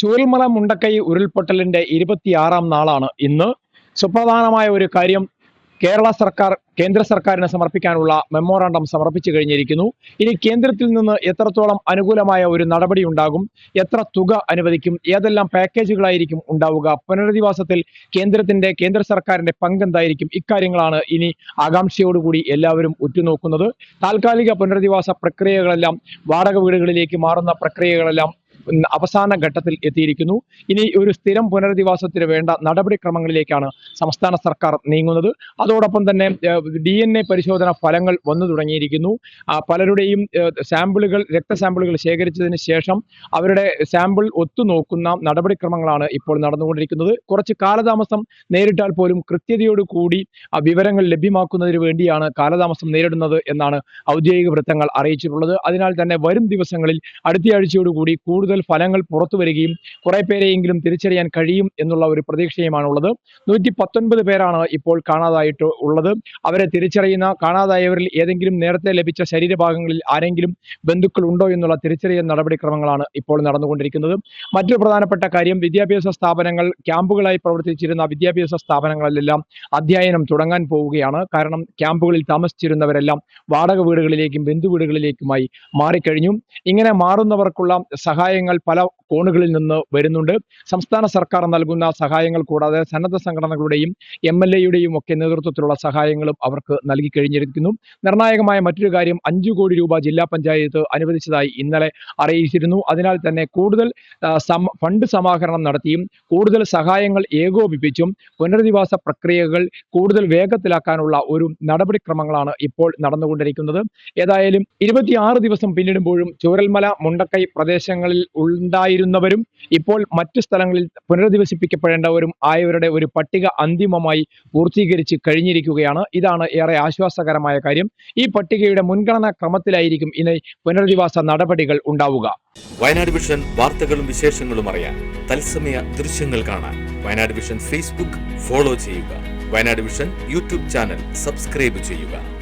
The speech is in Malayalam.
ചൂരൽമല മുണ്ടക്കൈ ഉരുൾപൊട്ടലിന്റെ ഇരുപത്തിയാറാം നാളാണ് ഇന്ന്. സുപ്രധാനമായ ഒരു കാര്യം കേരള സർക്കാർ കേന്ദ്ര സർക്കാരിന് സമർപ്പിക്കാനുള്ള മെമ്മോറാണ്ടം സമർപ്പിച്ചു കഴിഞ്ഞിരിക്കുന്നു. ഇനി കേന്ദ്രത്തിൽ നിന്ന് എത്രത്തോളം അനുകൂലമായ ഒരു നടപടി ഉണ്ടാകും എത്ര തുക അനുവദിക്കും ഏതെല്ലാം പാക്കേജുകളായിരിക്കും ഉണ്ടാവുക പുനരധിവാസത്തിൽ കേന്ദ്രത്തിന്റെ കേന്ദ്ര സർക്കാരിന്റെ പങ്ക് എന്തായിരിക്കും ഇക്കാര്യങ്ങളാണ് ഇനി ആകാംക്ഷയോടുകൂടി എല്ലാവരും ഉറ്റുനോക്കുന്നത്. താൽക്കാലിക പുനരധിവാസ പ്രക്രിയകളെല്ലാം വാടക വീടുകളിലേക്ക് മാറുന്ന പ്രക്രിയകളെല്ലാം അവസാന ഘട്ടത്തിൽ എത്തിയിരിക്കുന്നു. ഇനി ഒരു സ്ഥിരം പുനരധിവാസത്തിന് വേണ്ട നടപടിക്രമങ്ങളിലേക്കാണ് സംസ്ഥാന സർക്കാർ നീങ്ങുന്നത്. അതോടൊപ്പം തന്നെ ഡി എൻ എ പരിശോധന ഫലങ്ങൾ വന്നു തുടങ്ങിയിരിക്കുന്നു. പലരുടെയും സാമ്പിളുകൾ രക്തസാമ്പിളുകൾ ശേഖരിച്ചതിന് ശേഷം അവരുടെ സാമ്പിൾ ഒത്തുനോക്കുന്ന നടപടിക്രമങ്ങളാണ് ഇപ്പോൾ നടന്നുകൊണ്ടിരിക്കുന്നത്. കുറച്ച് കാലതാമസം നേരിട്ടാൽ പോലും കൃത്യതയോട് കൂടി ആ വിവരങ്ങൾ ലഭ്യമാക്കുന്നതിന് വേണ്ടിയാണ് കാലതാമസം നേരിടുന്നത് എന്നാണ് ഔദ്യോഗിക വൃത്തങ്ങൾ അറിയിച്ചിട്ടുള്ളത്. അതിനാൽ തന്നെ വരും ദിവസങ്ങളിൽ അടുത്തയാഴ്ചയോടുകൂടി കൂടുതൽ ഫലങ്ങൾ പുറത്തു വരികയും കുറെ പേരെയെങ്കിലും തിരിച്ചറിയാൻ കഴിയും എന്നുള്ള ഒരു പ്രതീക്ഷയുമാണുള്ളത്. നൂറ്റി പത്തൊൻപത് പേരാണ് ഇപ്പോൾ കാണാതായിട്ട് ഉള്ളത്. അവരെ തിരിച്ചറിയുന്ന കാണാതായവരിൽ ഏതെങ്കിലും നേരത്തെ ലഭിച്ച ശരീരഭാഗങ്ങളിൽ ആരെങ്കിലും ബന്ധുക്കൾ ഉണ്ടോ എന്നുള്ള തിരിച്ചറിയൽ നടപടിക്രമങ്ങളാണ് ഇപ്പോൾ നടന്നുകൊണ്ടിരിക്കുന്നത്. മറ്റൊരു പ്രധാനപ്പെട്ട കാര്യം വിദ്യാഭ്യാസ സ്ഥാപനങ്ങൾ ക്യാമ്പുകളായി പ്രവർത്തിച്ചിരുന്ന വിദ്യാഭ്യാസ സ്ഥാപനങ്ങളിലെല്ലാം അധ്യയനം തുടങ്ങാൻ പോവുകയാണ്. കാരണം ക്യാമ്പുകളിൽ താമസിച്ചിരുന്നവരെല്ലാം വാടക വീടുകളിലേക്കും ബന്ധു വീടുകളിലേക്കുമായി മാറിക്കഴിഞ്ഞു. ഇങ്ങനെ മാറുന്നവർക്കുള്ള സഹായങ്ങൾ പല കോണുകളിൽ നിന്ന് വരുന്നുണ്ട്. സംസ്ഥാന സർക്കാർ നൽകുന്ന സഹായങ്ങൾ കൂടാതെ സന്നദ്ധ സംഘടനകളുടെയും എം എൽ എയുടെയും ഒക്കെ നേതൃത്വത്തിലുള്ള സഹായങ്ങളും അവർക്ക് നൽകി കഴിഞ്ഞിരിക്കുന്നു. നിർണായകമായ മറ്റൊരു കാര്യം അഞ്ചു കോടി രൂപ ജില്ലാ പഞ്ചായത്ത് അനുവദിച്ചതായി ഇന്നലെ അറിയിച്ചിരുന്നു. അതിനാൽ തന്നെ കൂടുതൽ ഫണ്ട് സമാഹരണം നടത്തിയും കൂടുതൽ സഹായങ്ങൾ ഏകോപിപ്പിച്ചും പുനരധിവാസ പ്രക്രിയകൾ കൂടുതൽ വേഗത്തിലാക്കാനുള്ള ഒരു നടപടിക്രമങ്ങളാണ് ഇപ്പോൾ നടന്നുകൊണ്ടിരിക്കുന്നത്. ഏതായാലും ഇരുപത്തിയാറ് ദിവസം പിന്നിടുമ്പോഴും ചൂരൽമല മുണ്ടക്കൈ പ്രദേശങ്ങളിൽ ഉണ്ടായിരുന്നവരും ഇപ്പോൾ മറ്റു സ്ഥലങ്ങളിൽ പുനരധിവസിപ്പിക്കപ്പെടേണ്ടവരും ആയവരുടെ ഒരു പട്ടിക അന്തിമമായി പൂർത്തീകരിച്ച് കഴിഞ്ഞിരിക്കുകയാണ്. ഇതാണ് ഏറെ ആശ്വാസകരമായ കാര്യം. ഈ പട്ടികയുടെ മുൻഗണനാ ക്രമത്തിലായിരിക്കും ഇനി പുനരധിവാസ നടപടികൾ ഉണ്ടാവുക. വയനാട് വിഷൻ വാർത്തകളും വിശേഷങ്ങളും അറിയാൻ തത്സമയ ദൃശ്യങ്ങൾ കാണാൻ വയനാട് വിഷൻ ഫേസ്ബുക്ക് ഫോളോ ചെയ്യുക. Wayanad vision YouTube channel subscribe ചെയ്യുക.